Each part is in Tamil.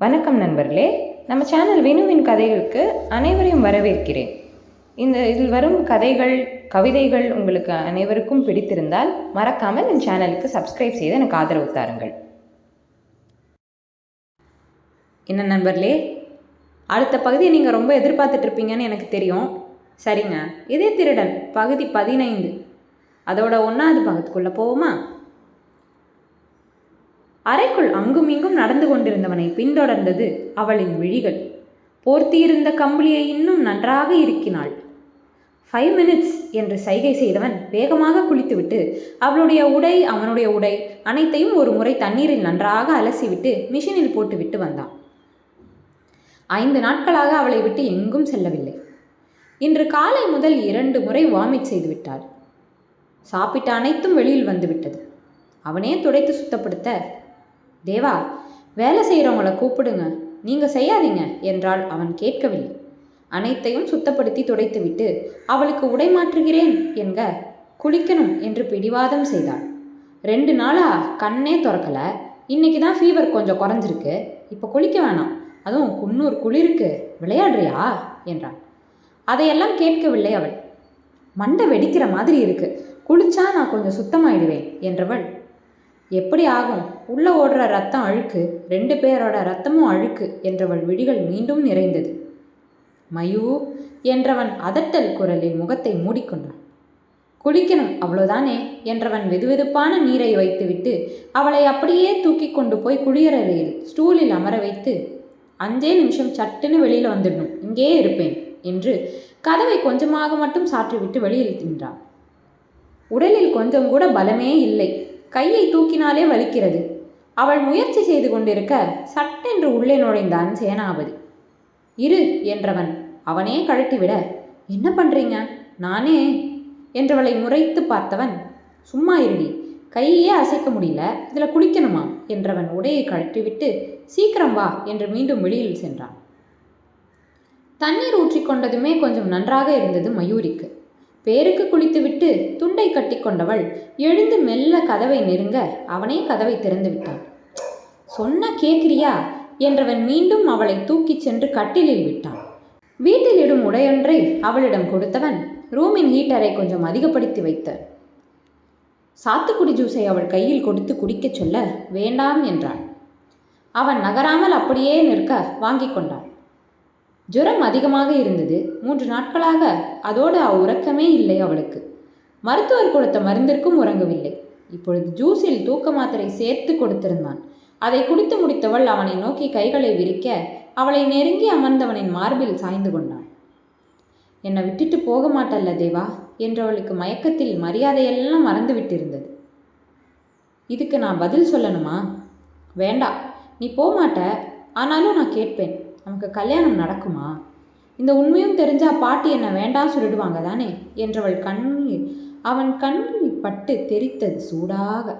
வணக்கம் நண்பர்களே. நம்ம சேனல் வினுவின் கதைகளுக்கு அனைவரையும் வரவேற்கிறேன். இந்த இதில் வரும் கதைகள் கவிதைகள் உங்களுக்கு அனைவருக்கும் பிடித்திருந்தால் மறக்காமல் என் சேனலுக்கு சப்ஸ்கிரைப் செய்து எனக்கு ஆதரவு தாருங்கள். என்ன நண்பர்களே? அடுத்த பகுதியை நீங்கள் ரொம்ப எதிர்பார்த்துட்டு இருப்பீங்கன்னு எனக்கு தெரியும். சரிங்க. இதே திருடன் பகுதி பதினைந்து. அதோட ஒன்றாவது பகுதிக்குள்ளே போவோமா? அறைக்குள் அங்குமிங்கும் நடந்து கொண்டிருந்தவனை பின்தொடர்ந்தது அவளின் விழிகள். போர்த்தியிருந்த கம்பளியை இன்னும் நன்றாக இருக்கினாள் ஃபைவ் மினிட்ஸ் என்று சைகை செய்தவன் வேகமாக குளித்துவிட்டு அவளுடைய உடை அவனுடைய உடை அனைத்தையும் ஒரு முறை தண்ணீரில் நன்றாக அலசிவிட்டு மிஷினில் போட்டுவிட்டு வந்தான். ஐந்து நாட்களாக அவளை விட்டு எங்கும் செல்லவில்லை. இன்று காலை முதல் இரண்டு முறை வாமிட் செய்து விட்டாள். சாப்பிட்ட அனைத்தும் வெளியில் வந்துவிட்டது அவனே துடைத்து சுத்தப்படுத்த தேவா வேலை செய்கிறவங்கள கூப்பிடுங்க. நீங்கள் செய்யாதீங்க என்றால் அவன் கேட்கவில்லை. அனைத்தையும் சுத்தப்படுத்தி துடைத்துவிட்டு அவளுக்கு உடை மாற்றுகிறேன் என்க குளிக்கணும் என்று பிடிவாதம் செய்தாள். ரெண்டு நாளா கண்ணே திறக்கல. இன்னைக்கு தான் ஃபீவர் கொஞ்சம் குறைஞ்சிருக்கு. இப்போ குளிக்க வேணாம். அதுவும் குன்னூர் குளிருக்கு. விளையாடுறியா? என்றாள். அதையெல்லாம் கேட்கவில்லை அவள். மண்டை வெடிக்கிற மாதிரி இருக்கு. குளிச்சா நான் கொஞ்சம் சுத்தமாயிடுவேன் என்றவள் எப்படி ஆகும்? உள்ள ஓடுற ரத்தம் அழுக்கு ரெண்டு பேரோட ரத்தமும் அழுக்கு என்றவள் விழிகள் மீண்டும் நிறைந்தது. மயூ என்றவன் அதட்டல் குரலில் முகத்தை மூடிக்கொண்டான். குளிக்கணும் அவ்வளோதானே என்றவன் வெதுவெதுப்பான நீரை வைத்துவிட்டு அவளை அப்படியே தூக்கி கொண்டு போய் குளியறையில் ஸ்டூலில் அமர வைத்து அஞ்சே நிமிஷம் சட்டுன்னு வெளியில் வந்துடணும் இங்கேயே இருப்பேன் என்று கதவை கொஞ்சமாக மட்டும் சாற்றிவிட்டு வெளியில் நின்றான். உடலில் கொஞ்சம் கூட பலமே இல்லை. கையை தூக்கினாலே வலிக்கிறது. அவள் முயற்சி செய்து கொண்டிருக்க சட்டென்று உள்ளே நுழைந்தான் சேனாபதி. இரு என்றவன். அவனே கழட்டிவிட. என்ன பண்றீங்க? நானே என்றவளை முறைத்து பார்த்தவன். சும்மா இருடி. கையே அசைக்க முடியல. இதில் குளிக்கணுமா? என்றவன் உடையை கழட்டிவிட்டு சீக்கிரம் வா என்று மீண்டும் வெளியில் சென்றான். தண்ணீர் ஊற்றிக்கொண்டதுமே கொஞ்சம் நன்றாக இருந்தது மயூரிக்கு. பேருக்கு குளித்துவிட்டு துண்டை கட்டிக்கொண்டவள் எழுந்து மெல்ல கதவை நெருங்க அவனே கதவை திறந்து விட்டான். சொன்ன கேக்கிறியா என்றவன் மீண்டும் அவளை தூக்கிச் சென்று கட்டிலில் விட்டான். வீட்டில் இடும் உடையொன்றை அவளிடம் கொடுத்தவன் ரூமின் ஹீட்டரை கொஞ்சம் அதிகப்படுத்தி வைத்தான் சாத்துக்குடி ஜூஸை அவள் கையில் கொடுத்து குடிக்கச் சொல்ல வேண்டாம் என்றாள். அவன் நகராமல் அப்படியே நிற்க வாங்கி கொண்டான். ஜுரம் அதிகமாக இருந்தது. மூன்று நாட்களாக அதோடு உறக்கமே இல்லை அவளுக்கு. மருத்துவர் கொடுத்த மருந்திற்கும் உறங்கவில்லை. இப்பொழுது ஜூஸில் தூக்க மாத்திரை சேர்த்து கொடுத்திருந்தான். அதை குடித்து முடித்தவள் அவனை நோக்கி கைகளை விரிக்க அவளை நெருங்கி அமர்ந்தவனின் மார்பில் சாய்ந்து கொண்டாள். என்னை விட்டுட்டு போக மாட்டல்ல தேவா என்றவளுக்கு மயக்கத்தில் மரியாதையெல்லாம் மறந்து விட்டிருந்தது இதுக்கு நான் பதில் சொல்லணுமா? வேண்டாம் நீ போமாட்ட. ஆனாலும் நான் கேட்பேன். நமக்கு கல்யாணம் நடக்குமா? இந்த உண்மையும் தெரிஞ்சா பாட்டி என்ன வேண்டாம் சொல்லிடுவாங்க தானே? என்றவள் கண்ணில் அவன் கண்ணில் பட்டு தெரித்தது சூடாக.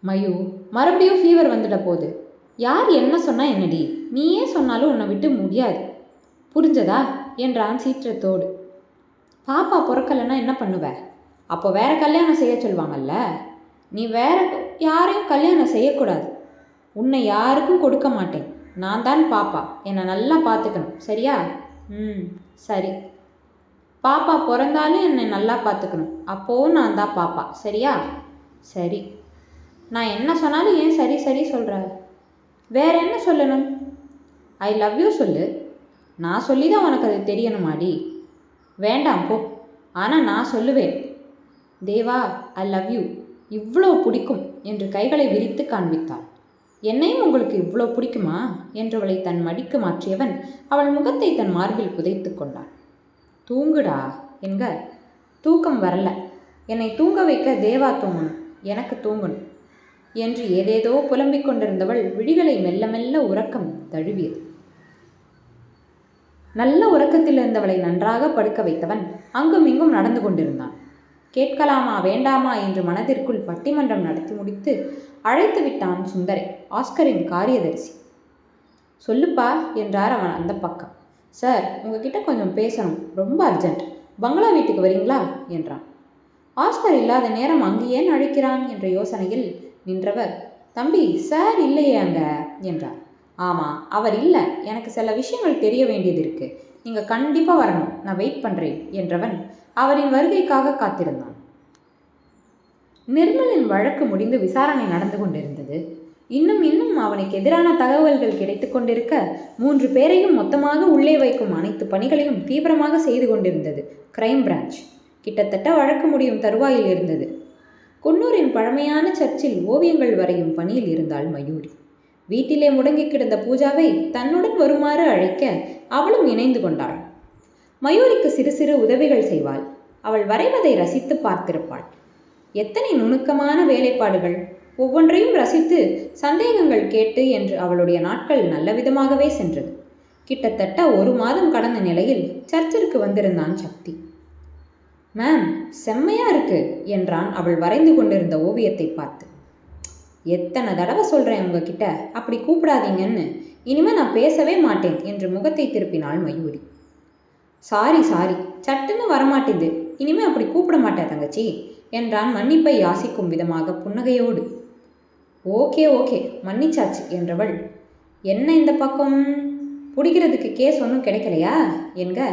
மயு மறுபடியும் ஃபீவர் வந்துட போகுது யார் என்ன சொன்னா என்னடி? நீயே சொன்னாலும் உன்னை விட்டு முடியாது. புரிஞ்சதா? என்றான் சீற்றத்தோடு. பாப்பா பிறக்கலைன்னா என்ன பண்ணுவ? அப்போ வேற கல்யாணம் செய்ய சொல்லுவாங்கல்ல? நீ வேற யாரையும் கல்யாணம் செய்யக்கூடாது. உன்னை யாருக்கும் கொடுக்க மாட்டேன். நான் தான் பாப்பா. என்னை நல்லா பார்த்துக்கணும் சரியா? ம் சரி. பாப்பா பிறந்தாலும் என்னை நல்லா பார்த்துக்கணும் அப்போவும் நான் தான் பாப்பா. சரியா? சரி. நான் என்ன சொன்னாலும் ஏன் சரி சரி சொல்கிற வேற என்ன சொல்லணும்? ஐ லவ் யூ சொல்லு. நான் சொல்லி தான் உனக்கு அது தெரியணுமாடி? வேண்டாம் போ. ஆனால் நான் சொல்லுவேன். தேவா ஐ லவ் யூ இவ்வளோ பிடிக்கும் என்று கைகளை விரித்து காண்பித்தாள். என்னையும் உங்களுக்கு இவ்வளோ பிடிக்குமா? என்றவளை தன் மடிக்கு மாற்றியவன் அவள் முகத்தை தன் மார்பில் புதைத்து கொண்டான். தூங்குடா என்க. தூக்கம் வரல. என்னை தூங்க வைக்க தேவா தூங்கணும். எனக்கு தூங்கணும். என்று ஏதேதோ புலம்பிக் கொண்டிருந்தவள் விழிகளை மெல்ல மெல்ல உறக்கம் தழுவியது. நல்ல உறக்கத்தில் இருந்தவளை நன்றாக படுக்க வைத்தவன் அங்கும் இங்கும் நடந்து கொண்டிருந்தான். கேட்கலாமா வேண்டாமா என்று மனதிற்குள் பட்டிமன்றம் நடத்தி முடித்து அழைத்து விட்டான் சுந்தரை ஆஸ்கரின் காரியதரிசி. சொல்லுப்பா என்றார் அவன் அந்த பக்கம். சார் உங்ககிட்ட கொஞ்சம் பேசணும் ரொம்ப அர்ஜென்ட். பங்களா வீட்டுக்கு வரீங்களா? என்றான். ஆஸ்கர் இல்லாத நேரம் அங்கு ஏன் அழைக்கிறான்? என்ற யோசனையில் நின்றவர் தம்பி சார் இல்லையே அங்க என்றார். ஆமாம் அவர் இல்லை எனக்கு சில விஷயங்கள் தெரிய வேண்டியது இருக்கு. நீங்கள் கண்டிப்பாக வரணும் நான் வெயிட் பண்ணுறேன் என்றவன் அவரின் வருகைக்காக காத்திருந்தான். நிர்மலின் வழக்கு முடிந்து விசாரணை நடந்து கொண்டிருந்தது. இன்னும் இன்னும் அவனுக்கு எதிரான தகவல்கள் கிடைத்து கொண்டிருக்க மூன்று பேரையும் மொத்தமாக உள்ளே வைக்கும் அனைத்து பணிகளையும் தீவிரமாக செய்து கொண்டிருந்தது கிரைம் பிரான்ச் கிட்டத்தட்ட வழக்கு முடியும் தருவாயில் இருந்தது. குன்னூரின் பழமையான சர்ச்சில் ஓவியங்கள் வரையும் பணியில் இருந்தாள் மயூரி. வீட்டிலே முடங்கி கிடந்த பூஜாவை தன்னுடன் வருமாறு அழைக்க அவளும் இணைந்து கொண்டாள். மயூரிக்கு சிறு சிறு உதவிகள் செய்வாள். அவள் வரைவதை ரசித்து பார்த்திருப்பாள். எத்தனை நுணுக்கமான வேலைப்பாடுகள். ஒவ்வொன்றையும் ரசித்து சந்தேகங்கள் கேட்டு என்று அவளுடைய நாட்கள் நல்ல விதமாகவே சென்றது. கிட்டத்தட்ட ஒரு மாதம் கடந்த நிலையில் சர்ச்சிற்கு வந்திருந்தான் சக்தி. மேம் செம்மையா இருக்கு என்றான் அவள் வரைந்து கொண்டிருந்த ஓவியத்தை பார்த்து. எத்தனை தடவை சொல்றேன் உங்ககிட்ட அப்படி கூப்பிடாதீங்கன்னு. இனிமே நான் பேசவே மாட்டேன் என்று முகத்தை திருப்பினாள் மயூரி. சாரி சாரி சட்டுன்னு வரமாட்டேது. இனிமே அப்படி கூப்பிட மாட்டேன் தங்கச்சி. என்றான் மன்னிப்பை யாசிக்கும் விதமாக புன்னகையோடு. ஓகே ஓகே மன்னிச்சாச்சு என்றவள். என்ன இந்த பக்கம்? பிடிக்கிறதுக்கு கேஸ் ஒன்றும் கிடைக்கலையா? என்க.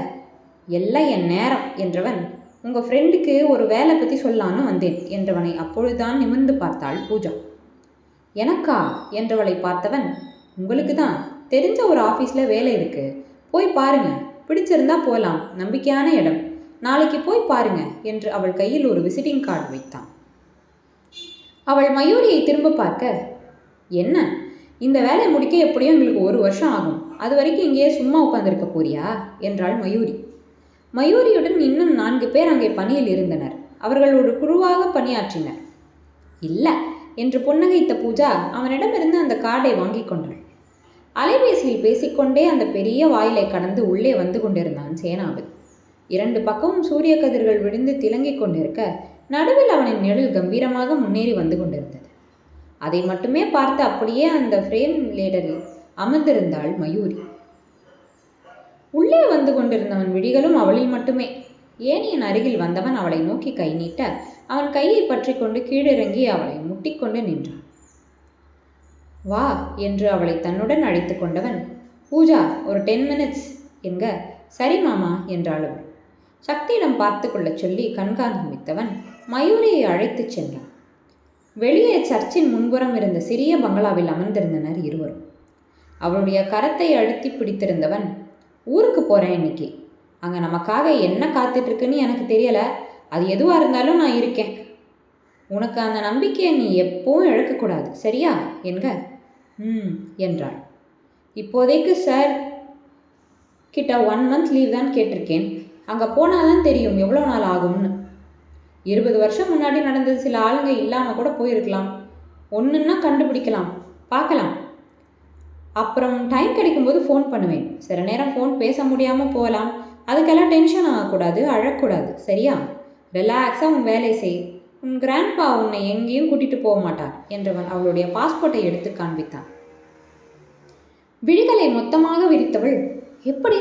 எல்லாம் என் நேரம் என்றவன். உங்கள் ஃப்ரெண்டுக்கு ஒரு வேலை பற்றி சொல்லான்னு வந்தேன் என்றவனை அப்பொழுதுதான் நிமிர்ந்து பார்த்தாள் பூஜா. எனக்கா? என்றவளை பார்த்தவன். உங்களுக்கு தான். தெரிஞ்ச ஒரு ஆஃபீஸில் வேலை இருக்குது போய் பாருங்க. பிடிச்சிருந்தா போகலாம் நம்பிக்கையான இடம். நாளைக்கு போய் பாருங்க என்று அவள் கையில் ஒரு விசிட்டிங் கார்டு வைத்தான். அவள் மயூரியை திரும்ப பார்க்க என்ன? இந்த வேலையை முடிக்க எப்படியும் எங்களுக்கு ஒரு வருஷம் ஆகும். அது வரைக்கும் இங்கேயே சும்மா உட்காந்துருக்க போறியா? என்றாள் மயூரி. மயூரியுடன் இன்னும் நான்கு பேர் அங்கே பணியில் இருந்தனர். அவர்கள் ஒரு குழுவாக பணியாற்றினர். இல்லை என்று புன்னகைத்த பூஜா அவனிடமிருந்து அந்த கார்டை வாங்கி கொண்டாள். அலைபேசியில் பேசிக்கொண்டே அந்த பெரிய வாயிலை கடந்து உள்ளே வந்து கொண்டிருந்தான் சேனாவில் இரண்டு பக்கமும் சூரிய கதிர்கள் விழுந்து திலங்கிக் கொண்டிருக்க நடுவில் அவனின் நிழல் கம்பீரமாக முன்னேறி வந்து கொண்டிருந்தது. அதை மட்டுமே பார்த்து அப்படியே அந்த ஃப்ரேம் லேடரில் அமர்ந்திருந்தாள் மயூரி. உள்ளே வந்து கொண்டிருந்தவன் விழிகளும் அவளில் மட்டுமே. ஏனியின் அருகில் வந்தவன் அவளை நோக்கி கை நீட்ட அவன் கையை பற்றி கொண்டு கீழிறங்கி அவளை முட்டிக்கொண்டு நின்றான். வா என்று அவளை தன்னுடன் அழைத்து கொண்டவன் பூஜா ஒரு டென் மினிட்ஸ் என்க சரி மாமா என்றாள் அவள் சக்தியிடம் பார்த்து கொள்ளச் சொல்லி கண்காணித்தவன் மயூரியை அழைத்துச் சென்றான். வெளியே சர்ச்சின் முன்புறம் இருந்த சிறிய பங்களாவில் அமர்ந்திருந்தனர் இருவரும். அவளுடைய கரத்தை அழுத்தி பிடித்திருந்தவன் ஊருக்கு போகிறேன் இன்னைக்கு. அங்கே நமக்காக என்ன காத்துட்ருக்குன்னு எனக்கு தெரியலை. அது எதுவாக இருந்தாலும் நான் இருக்கேன். உனக்கு அந்த நம்பிக்கையை நீ எப்பவும் இழக்கக்கூடாது. சரியா? என்க? ம் என்றாள். இப்போதைக்கு சார் கிட்ட ஒன் மந்த் லீவ் தான் கேட்டிருக்கேன். அங்கே போனால் தான் தெரியும் எவ்வளோ நாள் ஆகும்னு. இருபது வருஷம் முன்னாடி நடந்தது சில ஆளுங்க இல்லாமல் கூட போயிருக்கலாம். ஒன்றுன்னா கண்டுபிடிக்கலாம். பார்க்கலாம். அப்புறம் டைம் கிடைக்கும்போது ஃபோன் பண்ணுவேன். சில நேரம் ஃபோன் பேச முடியாமல் போகலாம். அதுக்கெல்லாம் டென்ஷன் ஆகக்கூடாது அழக்கூடாது. சரியா? ரிலாக்ஸாக உன் வேலை செய். உன் கிராண்ட்பா உன்னை எங்கேயும் கூட்டிகிட்டு போக மாட்டார் என்றவன் அவளுடைய பாஸ்போர்ட்டை எடுத்து காண்பித்தான். விழிகளை மொத்தமாக விரித்தவள் எப்படி?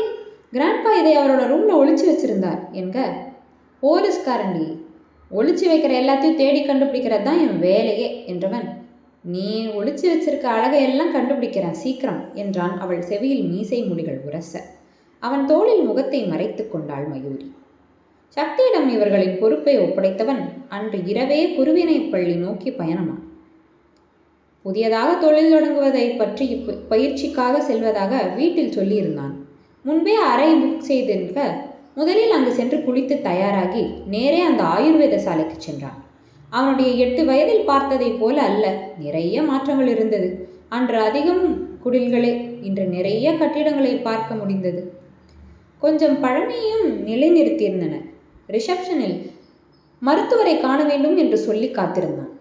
கிராண்ட்பா இதை அவரோட ரூமில் ஒழிச்சு வச்சிருந்தார் என்க. போலீஸ்காரண்டி ஒழிச்சு வைக்கிற எல்லாத்தையும் தேடி கண்டுபிடிக்கிறது தான் என் வேலையே என்றவன். நீ ஒழிச்சு வச்சிருக்க அழகை எல்லாம் சீக்கிரம் என்றான் அவள் செவியில் மீசை முடிகள் உரச. அவன் தோளில் முகத்தை மறைத்து கொண்டாள் மயூரி. சக்தியிடம் இவர்களின் பொறுப்பை ஒப்படைத்தவன் அன்று இரவே குருவினை பள்ளி நோக்கி பயணமான். புதியதாக தொழில் தொடங்குவதை பற்றி பயிற்சிக்காக செல்வதாக வீட்டில் சொல்லியிருந்தான். முன்பே அறை புக் செய்திருக்க முதலில் அங்கு சென்று குளித்து தயாராகி நேரே அந்த ஆயுர்வேத சாலைக்கு சென்றான். அவனுடைய எட்டு வயதில் பார்த்ததைப் போல அல்ல நிறைய மாற்றங்கள் இருந்தது. அன்று அதிகம் குடில்களே இன்று நிறைய கட்டிடங்களை பார்க்க முடிந்தது. கொஞ்சம் பழமையும் நிலைநிறுத்தியிருந்தன. ரிசப்ஷனில் மருத்துவரை காண வேண்டும் என்று சொல்லி காத்திருந்தான்.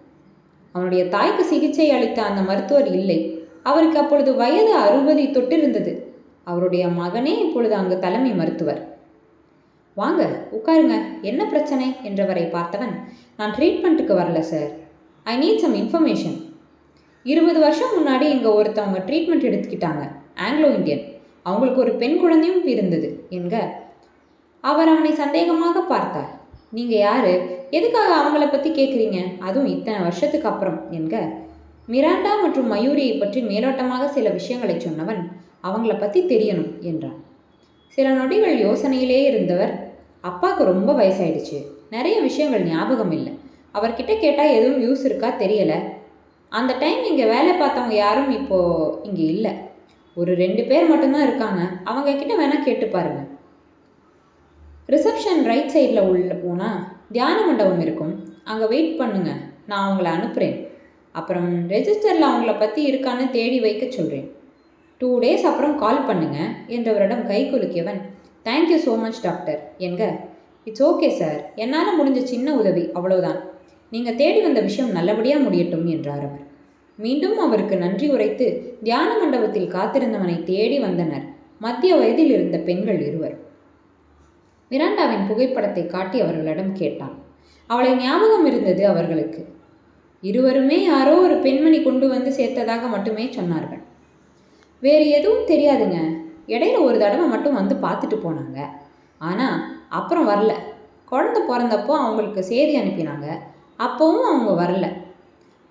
அவனுடைய தாய்க்கு சிகிச்சை அளித்த அந்த மருத்துவர் இல்லை. அவருக்கு அப்பொழுது வயது அறுபதை தொட்டிருந்தது. அவருடைய மகனே இப்பொழுது அங்கு தலைமை மருத்துவர். வாங்க உட்காருங்க. என்ன பிரச்சனை? என்றவரை பார்த்தவன் நான் ட்ரீட்மெண்ட்டுக்கு வரல sir I need some information இருபது வருஷம் முன்னாடி இங்கே ஒருத்தவங்க ட்ரீட்மெண்ட் எடுத்துக்கிட்டாங்க ஆங்கிலோ இந்தியன் அவங்களுக்கு ஒரு பெண் குழந்தையும் இருந்தது என்க. அவர் அவனை சந்தேகமாக பார்த்தார். நீங்கள் யார்? எதுக்காக அவங்கள பற்றி கேட்குறீங்க அதுவும் இத்தனை வருஷத்துக்கு அப்புறம் என்க. மிராண்டா மற்றும் மயூரியை பற்றி மேலோட்டமாக சில விஷயங்களை சொன்னவன் அவங்கள பற்றி தெரியணும் என்றான். சில நொடிகள் யோசனையிலே இருந்தவர் அப்பாவுக்கு ரொம்ப வயசாயிடுச்சு. நிறைய விஷயங்கள் ஞாபகம் இல்லை. அவர்கிட்ட கேட்டால் எதுவும் யூஸ் இருக்கா தெரியலை. அந்த டைம் இங்கே வேலை பார்த்தவங்க யாரும் இப்போது இங்கே இல்லை. ஒரு ரெண்டு பேர் மட்டும்தான் இருக்காங்க. அவங்க கிட்ட வேணால் கேட்டு பாருங்க. ரிசப்ஷன் ரைட் சைடில் உள்ள போனால் தியான மண்டபம் இருக்கும். அங்கே வெயிட் பண்ணுங்க. நான் அவங்கள அனுப்புகிறேன் அப்புறம் ரெஜிஸ்டரில் அவங்கள பற்றி இருக்கான்னு தேடி வைக்க சொல்கிறேன் டூ டேஸ் அப்புறம் கால் பண்ணுங்க. என்றவரிடம் கை குலுக்கியவன் thank you so much doctor என்க இட்ஸ் ஓகே சார் என்னால் முடிஞ்ச சின்ன உதவி அவ்வளோதான் நீங்கள் தேடி வந்த விஷயம் நல்லபடியாக முடியட்டும் என்றார் அவர். மீண்டும் அவருக்கு நன்றி உரைத்து தியான மண்டபத்தில் காத்திருந்தவனை தேடி வந்தனர். மத்திய வயதில் இருந்த பெண்கள் இருவர். மிராண்டாவின் புகைப்படத்தை காட்டி அவர்களிடம் கேட்டான். அவளை ஞாபகம் இருந்தது அவர்களுக்கு. இருவருமே யாரோ ஒரு பெண்மணி கொண்டு வந்து சேர்த்ததாக மட்டுமே சொன்னார்கள். வேறு எதுவும் தெரியாதுங்க. இடையில ஒரு தடவை மட்டும் வந்து பார்த்துட்டு போனாங்க. ஆனால் அப்புறம் வரல. குழந்த பிறந்தப்போ அவங்களுக்கு செய்தி அனுப்பினாங்க. அப்போவும் அவங்க வரல.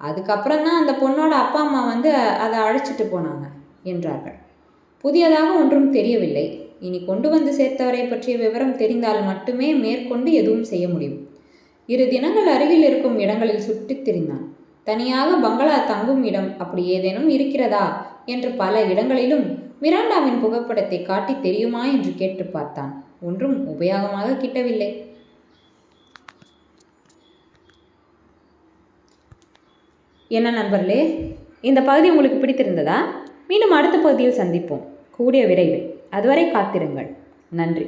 அதுக்கப்புறம் தான் அந்த பொண்ணோட அப்பா அம்மா வந்து அதை அழைச்சிட்டு போனாங்க என்றார்கள். புதியதாக ஒன்றும் தெரியவில்லை. இனி கொண்டு வந்து சேர்த்தவரை பற்றிய விவரம் தெரிந்தால் மட்டுமே மேற்கொண்டு எதுவும் செய்ய முடியும். இரு தினங்கள் அருகில் இருக்கும் இடங்களில் சுற்றித் திரிந்தான். தனியாக பங்களா தங்கும் இடம் அப்படி ஏதேனும் இருக்கிறதா? என்று பல இடங்களிலும் மிராண்டாவின் புகைப்படத்தை காட்டி தெரியுமா என்று கேட்டு பார்த்தான். ஒன்றும் உபயோகமாக கிட்டவில்லை. என்ன நண்பர்களே இந்த பகுதி உங்களுக்கு பிடித்திருந்ததா? மீண்டும் அடுத்த பகுதியில் சந்திப்போம். கூடிய விரைவில். அதுவரை காத்திருங்கள். நன்றி.